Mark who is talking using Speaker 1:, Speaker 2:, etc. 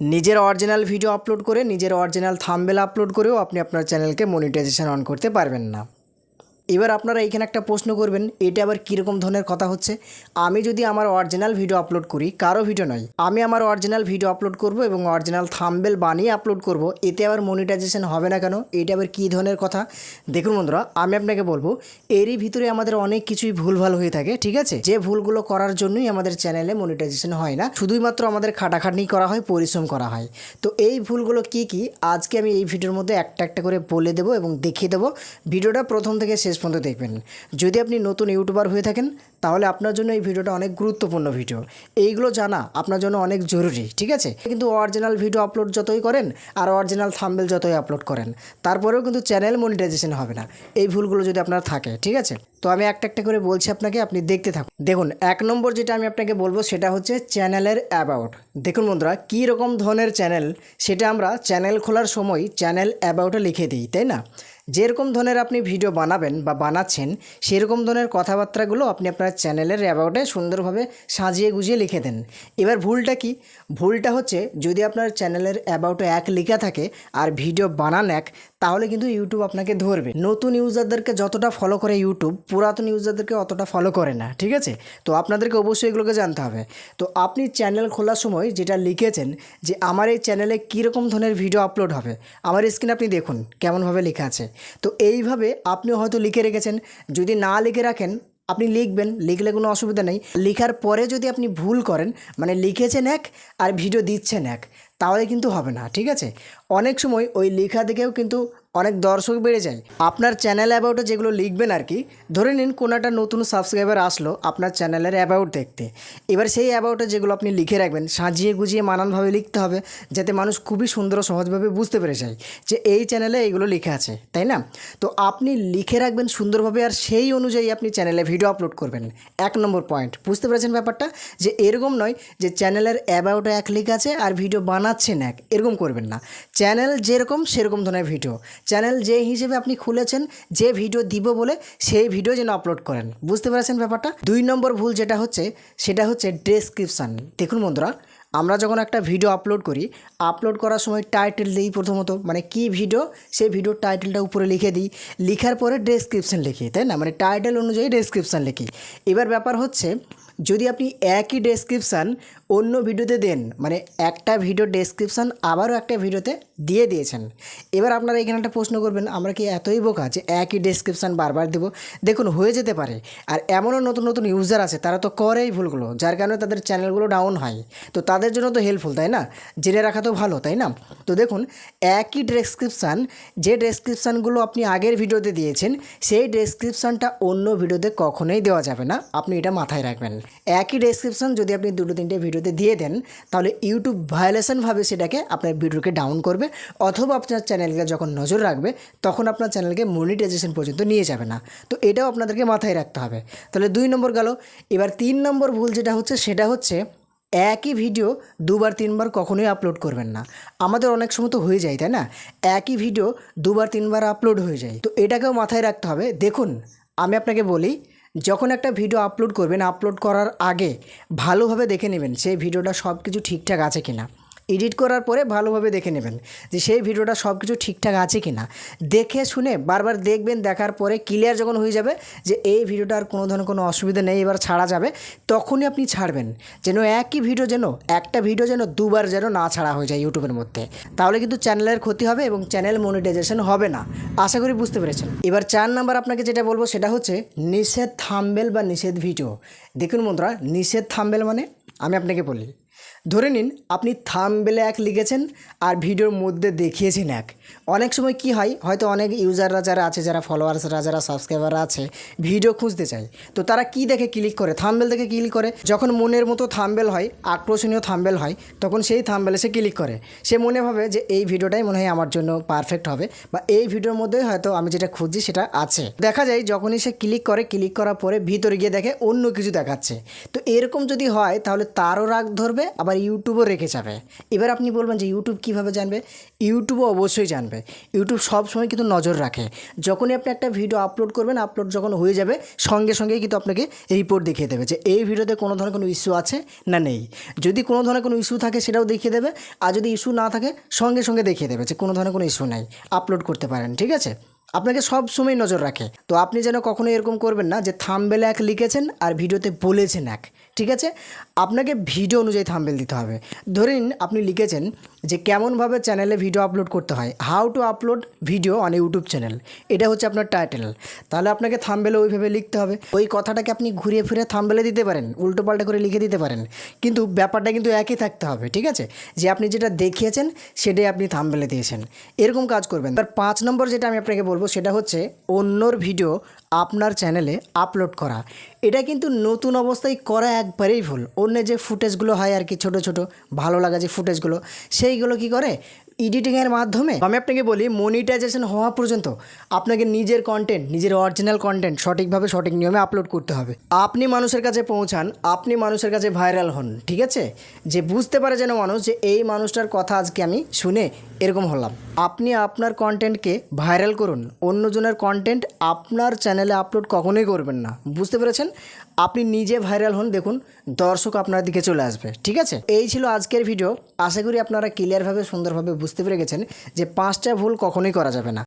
Speaker 1: নিজের original video upload করে, নিজের অরিজিনাল থাম্বেল আপলোড করেও আপনি আপনার চ্যানেলকে মনিটাইজেশন অন করতে পারবেন না। এবার আপনারা এইখানে একটা প্রশ্ন করবেন, এটা আবার কীরকম ধরনের কথা হচ্ছে? আমি যদি আমার অরিজিনাল ভিডিও আপলোড করি, কারও ভিডিও নয়। আমি আমার অরিজিনাল ভিডিও আপলোড করব এবং অরিজিনাল থাম্বেল বানিয়ে আপলোড করব, এতে আবার মনিটাইজেশন হবে না কেন? এটা আবার কী ধরনের কথা? দেখুন বন্ধুরা, আমি আপনাকে বলব, এরই ভিতরে আমাদের অনেক কিছুই ভুলভাল হয়ে থাকে, ঠিক আছে? যে ভুলগুলো করার জন্যই আমাদের চ্যানেলে মনিটাইজেশন হয় না। শুধুই মাত্র আমাদের খাটাখাটনি করা হয়, পরিশ্রম করা হয়। তো এই ভুলগুলো কি কি? আজকে আমি এই ভিডিওর মধ্যে একটা একটা করে বলে দেবো এবং দেখিয়ে দেবো। ভিডিওটা প্রথম থেকে শেষ পর্যন্ত দেখবেন। যদি আপনি নতুন ইউটিউবার হয়ে থাকেন, তাহলে আপনার জন্য এই ভিডিওটা অনেক গুরুত্বপূর্ণ ভিডিও। এইগুলো জানা আপনার জন্য অনেক জরুরি, ঠিক আছে? কিন্তু অরিজিনাল ভিডিও আপলোড যতই করেন, আর অরিজিনাল থাম্বেল যতই আপলোড করেন, তারপরেও কিন্তু চ্যানেল মনিটাইজেশন হবে না। এই ভুলগুলো যদি আপনার থাকে, ঠিক আছে? তো আমি একটা একটা করে বলছি আপনাকে, আপনি দেখতে থাকুন। দেখুন, এক নম্বর যেটা আমি আপনাকে বলব, সেটা হচ্ছে চ্যানেলের অ্যাবাউট দেখুন বন্ধুরা, কী রকম ধরনের চ্যানেল সেটা আমরা চ্যানেল খোলার সময় চ্যানেল অ্যাবাউটে লিখে দিই, তাই না? যেরকম ধরনের আপনি ভিডিও বানাবেন বা বানাচ্ছেন, সেরকম ধরনের কথাবার্তাগুলো আপনি আপনার চ্যানেলের অ্যাবাউটে সুন্দরভাবে সাজিয়ে গুজিয়ে লিখে দেন। এবার ভুলটা কি? ভুলটা হচ্ছে যদি আপনার চ্যানেলের অ্যাবাউটে এক লেখা থাকে আর ভিডিও বানান এক তাহলে কিন্তু ইউটিউব আপনাকে ধরবে। নতুন ইউজারদেরকে যতটা ফলো করে ইউটিউব পুরাতন ইউজারদেরকে অতটা ফলো করে না, ঠিক আছে? তো আপনাদেরকে অবশ্যই এগুলোকে জানতে হবে। তো আপনি চ্যানেল খোলার সময় যেটা লিখেছেন যে, আমার এই চ্যানেলে কীরকম ধরনের ভিডিও আপলোড হবে? আমার স্ক্রিনে আপনি দেখুন কেমনভাবে লেখা আছে। তো এইভাবে আপনি হয়তো লিখে রেখেছেন। যদি না লিখে রাখেন, আপনি লিখবেন, লিখলে কোনো অসুবিধা নেই। লেখার পরে যদি আপনি ভুল করেন মানে লিখেছেন এক আর ভিডিও দিচ্ছেন এক তাহলে কিন্তু হবে না, ঠিক আছে? অনেক সময় ওই লেখা দেখেও কিন্তু অনেক দর্শক বেড়ে যায়। আপনার চ্যানেল অ্যাবাউটে যেগুলো লিখবেন আর কি, ধরে নিন কোনো একটা নতুন সাবস্ক্রাইবার আসলো আপনার চ্যানেলের অ্যাবাউট দেখতে। এবার সেই অ্যাবাউটে যেগুলো আপনি লিখে রাখবেন, সাজিয়ে গুজিয়ে মানানভাবে লিখতে হবে, যাতে মানুষ খুবই সুন্দর ও সহজভাবে বুঝতে পেরে যায় যে এই চ্যানেলে এইগুলো লেখা আছে, তাই না? তো আপনি লিখে রাখবেন সুন্দরভাবে আর সেই অনুযায়ী আপনি চ্যানেলে ভিডিও আপলোড করবেন। এক নম্বর পয়েন্ট বুঝতে পেরেছেন ব্যাপারটা? যে এরকম নয় যে চ্যানেলের অ্যাবাউটে এক লিখ আছে আর ভিডিও বানাচ্ছেন এক, এরকম করবেন না। চ্যানেল যেরকম, সেরকম ধরনের ভিডিও। চ্যানেল যে হিসেবে আপনি খুলেছেন, যে ভিডিও দিব বলে সেই ভিডিও যেন আপলোড করেন। বুঝতে পেরেছেন ব্যাপারটা? দুই নম্বর ভুল যেটা হচ্ছে, সেটা হচ্ছে ডেসক্রিপশান দেখুন বন্ধুরা, আমরা যখন একটা ভিডিও আপলোড করি, আপলোড করার সময় টাইটেল দিই প্রথমত মানে কি ভিডিও, সেই ভিডিওর টাইটেলটা উপরে লিখে দিই। লিখার পরে ডেসক্রিপশান লিখি, তাই না? মানে টাইটেল অনুযায়ী ডেসক্রিপশান লিখি। এবার ব্যাপার হচ্ছে যদি আপনি একই ডেসক্রিপশান অন্য ভিডিওতে দেন মানে একটা ভিডিও ডেসক্রিপশান আবারও একটা ভিডিওতে দিয়ে দিয়েছেন। এবার আপনারা এখানে একটা প্রশ্ন করবেন, আমরা কি এতই বোকা যে একই ডেসক্রিপশান বারবার দেব? দেখুন, হয়ে যেতে পারে। আর এমনও নতুন নতুন ইউজার আছে, তারা তো করেই ভুলগুলো, যার কারণে তাদের চ্যানেলগুলো ডাউন হয়। তো তাদের জন্য তো হেল্পফুল তাই না? জেনে রাখা তো ভালো, তাই না? তো দেখুন, একই ডেসক্রিপশান যে ডেসক্রিপশানগুলো আপনি আগের ভিডিওতে দিয়েছেন, সেই ডেসক্রিপশানটা অন্য ভিডিওতে কখনোই দেওয়া যাবে না। আপনি এটা মাথায় রাখবেন। একই ডেসক্রিপশান যদি আপনি দুটো তিনটে ভিডিওতে দিয়ে দেন, তাহলে ইউটিউব ভায়োলেশনভাবে সেটাকে আপনার ভিডিওকে ডাউন করবে, অথবা আপনার চ্যানেলকে যখন নজর রাখবে, তখন আপনার চ্যানেলকে মনিটাইজেশন পর্যন্ত নিয়ে যাবে না। তো এটাও আপনাদেরকে মাথায় রাখতে হবে। তাহলে দুই নম্বর গেল। এবার তিন নম্বর ভুল যেটা হচ্ছে, সেটা হচ্ছে একই ভিডিও দুবার তিনবার কখনোই আপলোড করবেন না। আমাদের অনেক সময় তো হয়ে যায়, তাই না? একই ভিডিও দুবার তিনবার আপলোড হয়ে যায়। তো এটাকেও মাথায় রাখতে হবে। দেখুন, আমি আপনাকে বলি যখন একটা ভিডিও আপলোড করবেন আপলোড করার আগে ভালোভাবে দেখে নেবেন সেই ভিডিওটা সব কিছু ঠিকঠাক আছে কিনা। এডিট করার পরে ভালোভাবে দেখে নেবেন যে সেই ভিডিওটা সব কিছু ঠিকঠাক আছে কি না দেখে শুনে বারবার দেখবেন, দেখার পরে ক্লিয়ার যখন হয়ে যাবে যে এই ভিডিওটা আর কোনো ধরনের কোনো অসুবিধা নেই, এবার ছাড়া যাবে, তখনই আপনি ছাড়বেন। যেন একই ভিডিও যেন, একটা ভিডিও যেন দুবার যেন না ছাড়া হয়ে যায় ইউটিউবের মধ্যে। তাহলে কিন্তু চ্যানেলের ক্ষতি হবে এবং চ্যানেল মনিটাইজেশন হবে না। আশা করি বুঝতে পেরেছেন। এবার চার নাম্বার আপনাকে যেটা বলব সেটা হচ্ছে নিষেধ থাম্বেল বা নিষেধ ভিডিও। দেখুন বন্ধুরা, নিষেধ থাম্বেল মানে আমি আপনাকে বলি ধরে নিন, আপনি থামবেলে এক লিখেছেন আর ভিডিওর মধ্যে দেখিয়েছেন এক। অনেক সময় কি হয়, হয়তো অনেক ইউজাররা যারা আছে, যারা ফলোয়ার্সরা যারা সাবস্ক্রাইবাররা আছে, ভিডিও খুঁজতে চায়। তো তারা কি দেখে ক্লিক করে? থাম্বেল দেখে ক্লিক করে। যখন মনের মতো থাম্বেল হয়, আকর্ষণীয় থাম্বেল হয়, তখন সেই থাম্বেলে সে ক্লিক করে। সে মনে ভাবে যে এই ভিডিওটাই মনে হয় আমার জন্য পারফেক্ট হবে বা এই ভিডিওর মধ্যে হয়তো আমি যেটা খুঁজছি সেটা আছে। দেখা যায়, যখনই সে ক্লিক করে ক্লিক করার পরে ভিতরে গিয়ে দেখে অন্য কিছু দেখাচ্ছে। তো এরকম যদি হয়, তাহলে তারও রাগ ধরবে, আবার ইউটিউবও রেখে যাবে। এবার আপনি বলবেন যে ইউটিউব কীভাবে জানবে? ইউটিউবও অবশ্যই জানবে। ইউটিউব সবসময় কিন্তু নজর রাখে। যখনই আপনি একটা ভিডিও আপলোড করবেন আপলোড যখন হয়ে যাবে, সঙ্গে সঙ্গে কিন্তু আপনাকে রিপোর্ট দেখিয়ে দেবে যে এই ভিডিওতে কোনো ধরনের কোনো ইস্যু আছে না নেই। যদি কোনো ধরনের কোনো ইস্যু থাকে, সেটাও দেখিয়ে দেবে। আর যদি ইস্যু না থাকে, সঙ্গে সঙ্গে দেখিয়ে দেবে যে কোনো ধরনের কোনো ইস্যু নাই। আপলোড করতে পারেন, ঠিক আছে? আপনাকে সব সময় নজর রাখে। তো আপনি যেন কখনো এরকম করবেন না যে থাম্বেল এক লিখেছেন আর ভিডিওতে বলেছেন এক। ঠিক আছে? আপনাকে ভিডিও অনুযায়ী থাম্বেল দিতে হবে। ধরে নিন আপনি লিখেছেন যে কেমনভাবে চ্যানেলে ভিডিও আপলোড করতে হয়। How to upload video on YouTube channel এটা হচ্ছে আপনার টাইটেল তাহলে আপনাকে থাম্বেলে ওইভাবে লিখতে হবে। ওই কথাটাকে আপনি ঘুরিয়ে ফিরে থাম্বেলে দিতে পারেন, উল্টো পাল্টা করে লিখে দিতে পারেন। কিন্তু ব্যাপারটা কিন্তু একই থাকতে হবে, ঠিক আছে? যে আপনি যেটা দেখিয়েছেন, সেটাই আপনি থাম্বেলে দিয়েছেন। এরকম কাজ করবেন। তার পাঁচ নম্বর যেটা আমি আপনাকে বলব, সেটা হচ্ছে অন্যর ভিডিও আপনার চ্যানেলে আপলোড করা। এটা কিন্তু নতুন অবস্থায় করা একবারেই ভুল। অন্য যে ফুটেজগুলো হয় আর কি ছোটো ছোটো, ভালো লাগা যে ফুটেজগুলো, সেইগুলো কি করে? এডিটিংয়ের মাধ্যমে। আমি আপনাকে বলি মনিটাইজেশন হওয়া পর্যন্ত আপনাকে নিজের কন্টেন্ট নিজের অরিজিনাল কন্টেন্ট সঠিকভাবে সঠিক নিয়মে আপলোড করতে হবে। আপনি মানুষের কাছে পৌঁছান, আপনি মানুষের কাছে ভাইরাল হন, ঠিক আছে? যে বুঝতে পারে যেন মানুষ যে এই মানুষটার কথা আজকে আমি শুনে এরকম হলাম। আপনি আপনার কন্টেন্টকে ভাইরাল করুন। অন্যজনের কন্টেন্ট আপনার চ্যানেলে আপলোড কখনোই করবেন না। বুঝতে পেরেছেন? আপনি নিজে ভাইরাল হন, দেখুন, দর্শক আপনার দিকে চলে আসবে। ঠিক আছে? এই ছিল আজকের ভিডিও। আশা করি আপনারা ক্লিয়ারভাবে সুন্দরভাবে বুঝতে পেরে গেছেন যে পাঁচটা ভুল কখনোই করা যাবে না।